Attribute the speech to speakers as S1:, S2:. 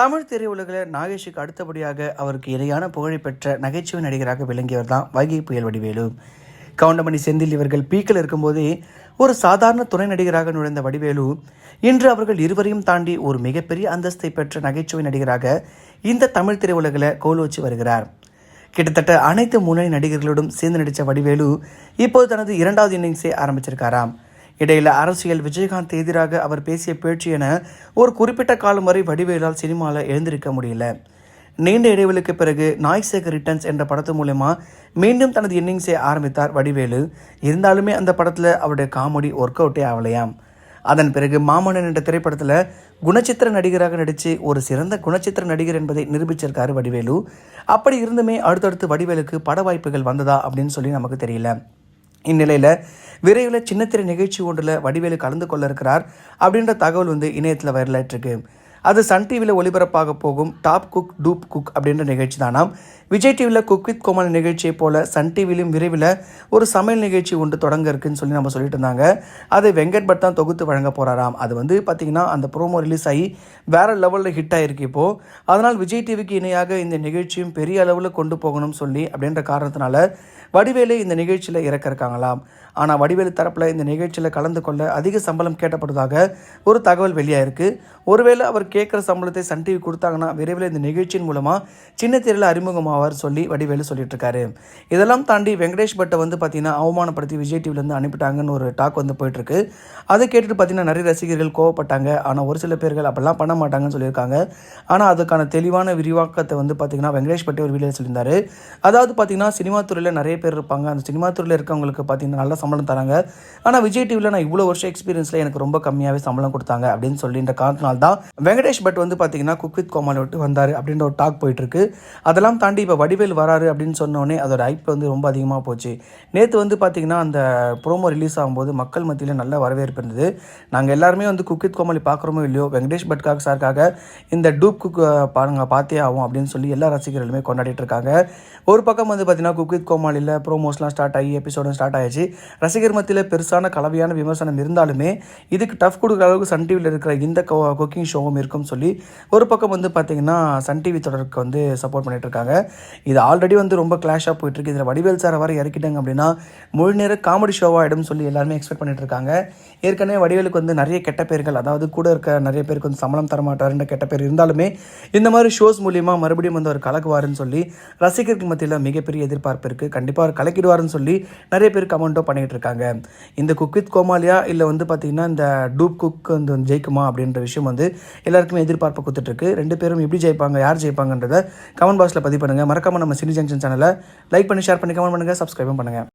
S1: தமிழ் திரையுலகில் நாகேஷுக்கு அடுத்தபடியாக அவருக்கு இணையான புகழை பெற்ற நகைச்சுவை நடிகராக விளங்கியவர் தான் வைகை புயல் வடிவேலு கவுண்டமணி செந்தில் இவர்கள் பீக்கில் இருக்கும்போதே ஒரு சாதாரண துணை நடிகராக நுழைந்த வடிவேலு இன்று அவர்கள் இருவரையும் தாண்டி ஒரு மிகப்பெரிய அந்தஸ்தை பெற்ற நகைச்சுவை நடிகராக இந்த தமிழ் திரையுலகில் கோலோச்சி வருகிறார். கிட்டத்தட்ட அனைத்து முன்னணி நடிகர்களோடும் சேர்ந்து நடித்த வடிவேலு இப்போது தனது இரண்டாவது இன்னிங்ஸை ஆரம்பிச்சிருக்காராம். இடையில அரசியல் விஜயகாந்த் எதிராக அவர் பேசிய பேச்சு என ஒரு குறிப்பிட்ட காலம் வரை வடிவேலால் சினிமாவில் எழுந்திருக்க முடியல. நீண்ட இடைவெளிக்கு பிறகு நாய் சேகர் ரிட்டர்ன்ஸ் என்ற படத்து மூலயமா மீண்டும் தனது இன்னிங்ஸை ஆரம்பித்தார் வடிவேலு. இருந்தாலுமே அந்த படத்தில் அவருடைய காமெடி ஒர்க் அவுட்டே ஆகலையாம் அதன் பிறகு மாமன்னன் என்ற திரைப்படத்தில் குணச்சித்திர நடிகராக நடித்து ஒரு சிறந்த குணச்சித்திர நடிகர் என்பதை நிரூபிச்சிருக்காரு வடிவேலு. அப்படி இருந்துமே அடுத்தடுத்து வடிவேலுக்கு பட வாய்ப்புகள் வந்ததா அப்படின்னு சொல்லி நமக்கு தெரியல. இந்நிலையில் விரைவில் சின்னத்திரை நிகழ்ச்சி ஒன்றில் வடிவேலு கலந்து கொள்ள இருக்கிறார் அப்படின்ற தகவல் வந்து இணையத்தில் வைரலாயிட்டிருக்கு. அது சன் டிவியில் ஒளிபரப்பாக போகும் டாப் குக் டூப் குக் அப்படின்ற நிகழ்ச்சி தானாம் விஜய் டிவியில் குக் வித் கோமல் நிகழ்ச்சியை போல சன் டிவிலையும் விரைவில் ஒரு சமையல் நிகழ்ச்சி ஒன்று தொடங்க இருக்குன்னு சொல்லி நம்ம சொல்லிட்டு இருந்தாங்க. அதை வெங்கட் பட் தான் தொகுத்து வழங்க போகிறாராம் அது வந்து பார்த்திங்கன்னா அந்த ப்ரோமோ ரிலீஸ் ஆகி வேறு லெவலில் ஹிட் ஆகிருக்கு இப்போது அதனால் விஜய் டிவிக்கு இணையாக இந்த நிகழ்ச்சியும் பெரிய அளவில் கொண்டு போகணும்னு சொல்லி அப்படின்ற காரணத்தினால வடிவேலு இந்த நிகழ்ச்சியில் இறக்க இருக்காங்களாம். ஆனால் வடிவேலு தரப்பில் இந்த நிகழ்ச்சியில் கலந்து கொள்ள அதிக சம்பளம் கேட்டப்படுவதாக ஒரு தகவல் வெளியாயிருக்கு. ஒருவேளை அவர் கேட்குற சம்பளத்தை சன் டிவி கொடுத்தாங்கன்னா விரைவில் இந்த நிகழ்ச்சியின் மூலமாக சின்ன திரையில் அறிமுகமாவார் சொல்லி வடிவேலு சொல்லிட்டு இருக்காரு இதெல்லாம் தாண்டி வெங்கடேஷ் பட்டை வந்து பார்த்தீங்கன்னா அவமானப்படுத்தி விஜய் டிவிலேருந்து அனுப்பிட்டாங்கன்னு ஒரு டாக் வந்து போயிட்டுருக்கு. அதை கேட்டுட்டு பார்த்தீங்கன்னா நிறைய ரசிகர்கள் கோவப்பட்டாங்க. ஆனால் ஒரு சில பேர்கள் அப்படிலாம் பண்ண மாட்டாங்கன்னு சொல்லியிருக்காங்க. ஆனால் அதுக்கான தெளிவான விரிவாக்கத்தை வந்து பார்த்தீங்கன்னா வெங்கடேஷ் பட்டே ஒரு வீடியோ சொல்லியிருந்தார். அதாவது பார்த்தீங்கன்னா சினிமா துறையில் நிறைய பேர் இருப்பாங்க. அந்த சினிமா துறையில் இருக்கவங்களுக்கு பார்த்தீங்கன்னா நல்ல சம்பளம் தராங்க. ஆனால் விஜய் டிவியில் நான் இவ்வளோ வருஷம் எக்ஸ்பீரியன்ஸில் எனக்கு ரொம்ப கம்மியாகவே சம்பளம் கொடுத்தாங்க அப்படின்னு சொல்லின்ற காரணத்தினால் தான். வெங்கடேஷ் பட் வந்து பார்த்தீங்கன்னா குக் வித் கோமாளி விட்டு வந்தார் அப்படின்ற ஒரு டாக் போயிட்டுருக்கு. அதெல்லாம் தாண்டி இப்போ வடிவேல் வராரு அப்படின்னு சொன்னோடனே அதோட ஹைப் வந்து ரொம்ப அதிகமாக போச்சு. நேற்று வந்து பார்த்தீங்கன்னா அந்த ப்ரோமோ ரிலீஸ் ஆகும்போது மக்கள் மத்தியில் நல்ல வரவேற்பு இருந்தது. நாங்கள் எல்லாருமே வந்து குக் வித் கோமாளி பார்க்குறோமோ இல்லையோ வெங்கடேஷ் பட்காக் சாருக்காக இந்த டூப் குக் பாருங்க பார்த்தே ஆகும் அப்படின்னு சொல்லி எல்லா ரசிகர்களுமே கொண்டாடிட்டு இருக்காங்க. ஒரு பக்கம் வந்து பார்த்தீங்கன்னா குக் வித் கோமாளியில் ப்ரோமோஸ்லாம் ஸ்டார்ட் ஆகி எபிசோடும் ஸ்டார்ட் ஆயிடுச்சு. ரசிகர் மத்தியில் பெருசான கலவையான விமர்சனம் இருந்தாலுமே இதுக்கு டஃப் கொடுக்குற அளவுக்கு சன் டிவியில் இருக்கிற இந்த குக்கிங் ஷோவும் இருக்கும்னு சொல்லி ஒரு பக்கம் வந்து பார்த்தீங்கன்னா சன் டிவி தொடருக்கு வந்து சப்போர்ட் பண்ணிகிட்டு இருக்காங்க இது ஆல்ரெடி வந்து ரொம்ப கிளாஷாக போயிட்டுருக்கு. இதில் வடிவேல் சாரை வர இறக்கிட்டாங்க அப்படின்னா முழு நேர காமெடி ஷோவாகிடும் சொல்லி எல்லாருமே எக்ஸ்பெக்ட் பண்ணிட்டு இருக்காங்க ஏற்கனவே வடிவேலுக்கு வந்து நிறைய கெட்ட பேர்கள் அதாவது கூட இருக்க நிறைய பேருக்கு வந்து சம்பளம் தரமாட்டாருன்ற கெட்ட பேர் இருந்தாலுமே இந்த மாதிரி ஷோஸ் மூலியமா மறுபடியும் வந்து அவர் கலக்குவாருன்னு சொல்லி ரசிகர்கள் மத்தியில் மிகப்பெரிய எதிர்பார்ப்பு இருக்குது கண்டிப்பாக அவர் கலக்கிடுவாருன்னு சொல்லி நிறைய பேர் கமெண்ட்டோ பண்ணிகிட்டு இருக்காங்க இந்த குக் வித் கோமாலியா இல்லை வந்து பார்த்திங்கன்னா இந்த டூப் குக் வந்து ஜெயிக்குமா அப்படின்ற விஷயம் வந்து எல்லாருக்குமே எதிர்பார்ப்பு கொடுத்துட்ருக்கு. ரெண்டு பேரும் எப்படி ஜெயிப்பாங்க யார் ஜெயிப்பாங்கன்றத கமெண்ட் பாக்ஸில் பதிவு பண்ணுங்கள் மறக்காமல் நம்ம சினி ஜங்ஷன் சேனலை லைக் பண்ணி ஷேர் பண்ணி கமெண்ட் பண்ணுங்கள் சப்ஸ்கிரைபும் பண்ணுங்கள்